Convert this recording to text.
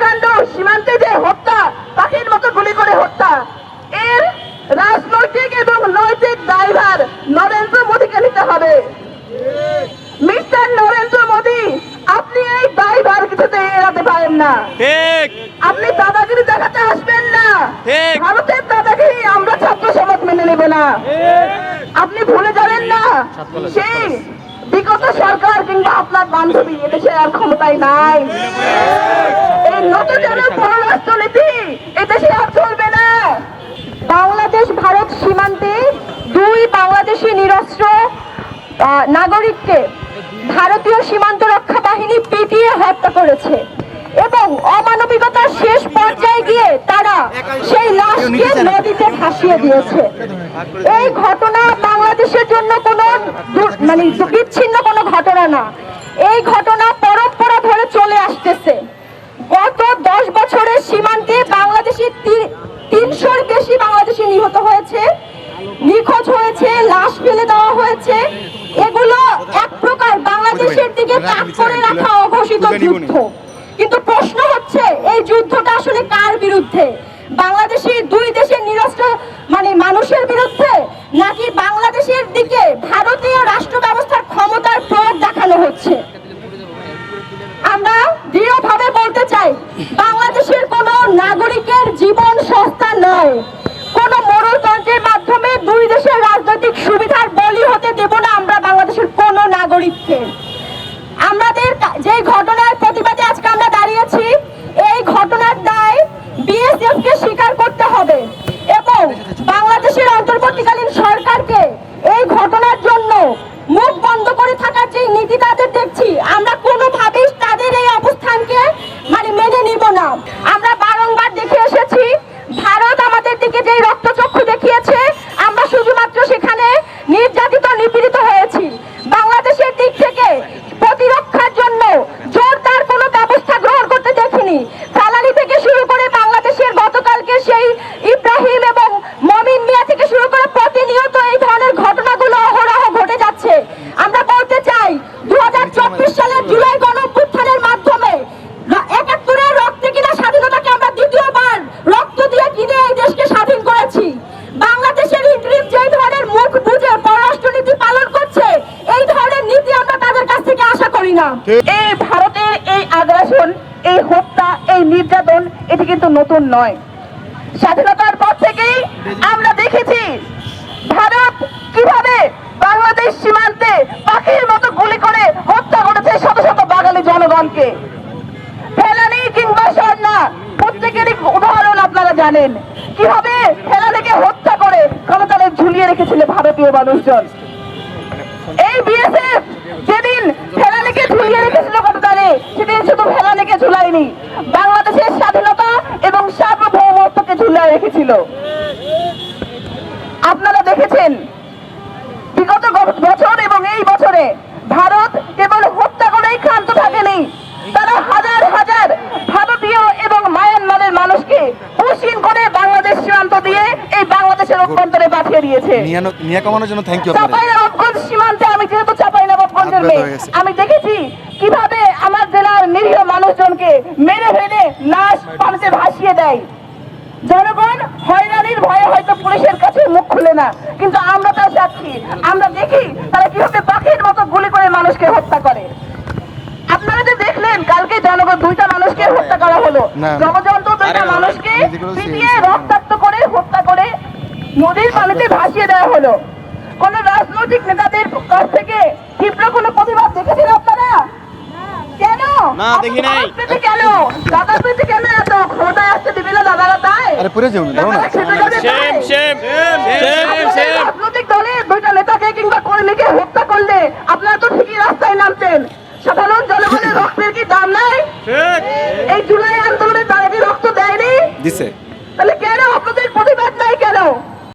হত্যাকাণ্ড সীমান্তে যে হত্যা পাখির মতো গুলি করে হত্যা। এর রাজনৈতিক এবং নৈতিক দায়ভার নরেন্দ্র মোদীকে নিতে হবে। মিস্টার নরেন্দ্র মোদী আপনি এই দায়ভার কিছুতে এড়াতে পারেন না। ঠিক। আপনি দাদাগিরি দেখাতে আসবেন না। ঠিক। ভারতের দাদাগিরি আমরা ছাত্র সমাজ মেনে নেব না। আপনি ভুলে যাবেন না। সেই বিগত সরকার কিংবা আপনার বান্ধবী এদেশে আর ক্ষমতায় নাই। নতুন পররাষ্ট্রনীতি এদেশে আর চলবে না। বাংলাদেশ, ভারত সীমান্তে দুই বাংলাদেশি নিরস্ত্র নাগরিককে ভারতীয় সীমান্ত রক্ষা বাহিনী পিটিয়ে হত্যা করেছে এবং অমানবিকতার শেষ পর্যায়ে গিয়ে তারা সেই লাশকে নদীতে ভাসিয়ে দিয়েছে। এই ঘটনা বাংলাদেশের জন্য কোনো মানে বিচ্ছিন্ন কোনো ঘটনা না। এই ঘটনা যুদ্ধটা আসলে কার বিরুদ্ধে? বাংলাদেশি দুই দেশের নিরস্ত্র মানে মানুষের বিরুদ্ধে, নাকি বাংলাদেশের দিকে ভারতীয় রাষ্ট্র ব্যবস্থার ক্ষমতার প্রয়োগ দেখানো হচ্ছে? আমরা দৃঢ়ভাবে বলতে চাই, বাংলাদেশের কোন নাগরিকের জীবন সস্তা নয়। কোন মরুতন্ত্রের মাধ্যমে দুই দেশের রাজনৈতিক সুবিধার বলি হতে দেব না আমরা বাংলাদেশের কোন নাগরিককে। আমাদের কা- যে ঘটনার প্রতিবাদে আজকে আমরা দাঁড়িয়েছি এই ঘটনার দায় বিএসএফ কে স্বীকার করতে হবে এবং বাংলাদেশের অন্তর্বর্তীকালীন সরকারকে এই ঘটনার জন্য মুখ বন্ধ করে থাকার যে নীতি তাদের দেখছি আমরা কোনোভাবেই তাদের এই অবস্থানকে মানে মেনে নিব না আমরা বারংবার দেখে এসেছি ভারত আমাদের দিকে যে রক্তচক্ষু দেখিয়েছে আমরা শুধুমাত্র সেখানে নির্যাতিত নিপীড়িত হয়েছি বাংলাদেশের দিক থেকে প্রতিরক্ষার জন্য জোরদার কোনো ব্যবস্থা গ্রহণ করতে দেখিনি ফালানি থেকে শুরু করে বাংলাদেশের গতকালকে সেই ইব্রাহিম এবং মমিন মিয়া থেকে শুরু করে প্রতিনিয়ত এই ধরনের ঘটনাগুলো অহরহ ঘটে যাচ্ছে আমরা বলতে চাই দু সালের জুলাই গণ অভ্যুত্থানের মাধ্যমে র- একাত্তরের রক্তে কিনা স্বাধীনতাকে আমরা দ্বিতীয়বার রক্ত দিয়ে কিনে এই দেশকে স্বাধীন করেছি বাংলাদেশের ইন্টারিম যে ধরনের মুখ বুঝে পররাষ্ট্রনীতি পালন করছে এই ধরনের নীতি আমরা তাদের কাছ থেকে আশা করি না এই ভারতের এই আগ্রাসন, এই হত্যা, এই নির্যাতন, এটি কিন্তু নতুন নয়। স্বাধীনতার পর থেকেই আমরা দেখেছি ভারত কীভাবে বাংলাদেশ সীমান্তে পাখির মতো গুলি করে হত্যা করেছে শত শত বাঙালি জনগণকে। ফেলানি কিংবা স্বর্ণা, প্রত্যেকেরই উদাহরণ আপনারা জানেন। কীভাবে ফেলানিকে হত্যা করে ক্ষমতালে ঝুলিয়ে রেখেছিল ভারতীয় মানুষজন। এই বিএসএফ যেদিন ফেলানিকে ঝুলিয়ে রেখেছিল কতকালে সেদিন শুধু ঝুলায়নি বাংলাদেশের স্বাধীনতা এবং সার্বভৌমত্বকে ঝুলিয়ে রেখেছিল। আপনারা দেখেছেন বিগত বছর এবং এই বছরে ভারত কেবল হত্যা করেই ক্ষান্ত থাকেনি। তারা হাজার হাজার ভারতীয় এবং মায়ানমারের মানুষকে পুষিন করে বাংলাদেশ সীমান্ত দিয়ে এই বাংলাদেশের অভ্যন্তরে পাঠিয়ে দিয়েছে। নিয়া- কমানোর জন্য থ্যাংক ইউ সীমান্তে আমি যেহেতু চাঁপাইনবাবগঞ্জের মেয়ে আমি দেখেছি কীভাবে আমার জেলার নিরীহ মানুষজনকে মেরে ফেলে লাশ পানিতে ভাসিয়ে দেয়। জনগণ হয়রানির ভয়ে হয়তো পুলিশের কাছে মুখ খুলে না কিন্তু আমরা তার সাক্ষী। আমরা দেখি তারা কীভাবে পাখির মতো গুলি করে মানুষকে হত্যা করে। আপনারা যে দেখলেন কালকে জনগণ দুইটা মানুষকে হত্যা করা হলো। জনযন্ত্র দুইটা মানুষকে পিটিয়ে রক্তাক্ত করে হত্যা করে নদীর পানিতে ভাসিয়ে দেওয়া হলো। কোন রাজনৈতিক নেতাদের কাছ থেকে তীব্র কোনো প্রতিবাদ দেখেছেন আপনারা কেন না, দেখি নাই। কেন? দাদার প্রীতি কেন এত ক্ষমতায় আসছে বিভিন্ন দাদারা তাই আরে পুরে যাও না দাও না। সেম সেম সেম সেম রাজনৈতিক দলের দুইটা নেতাকে কিংবা কর্মীকে হত্যা করলে আপনারা তো ঠিকই রাস্তায় নামতেন। সাধারণ জনগণের রক্তের কি দাম নাই? এই জুলাই আন্দোলনে তারা কি রক্ত দেয়নি? দিছে।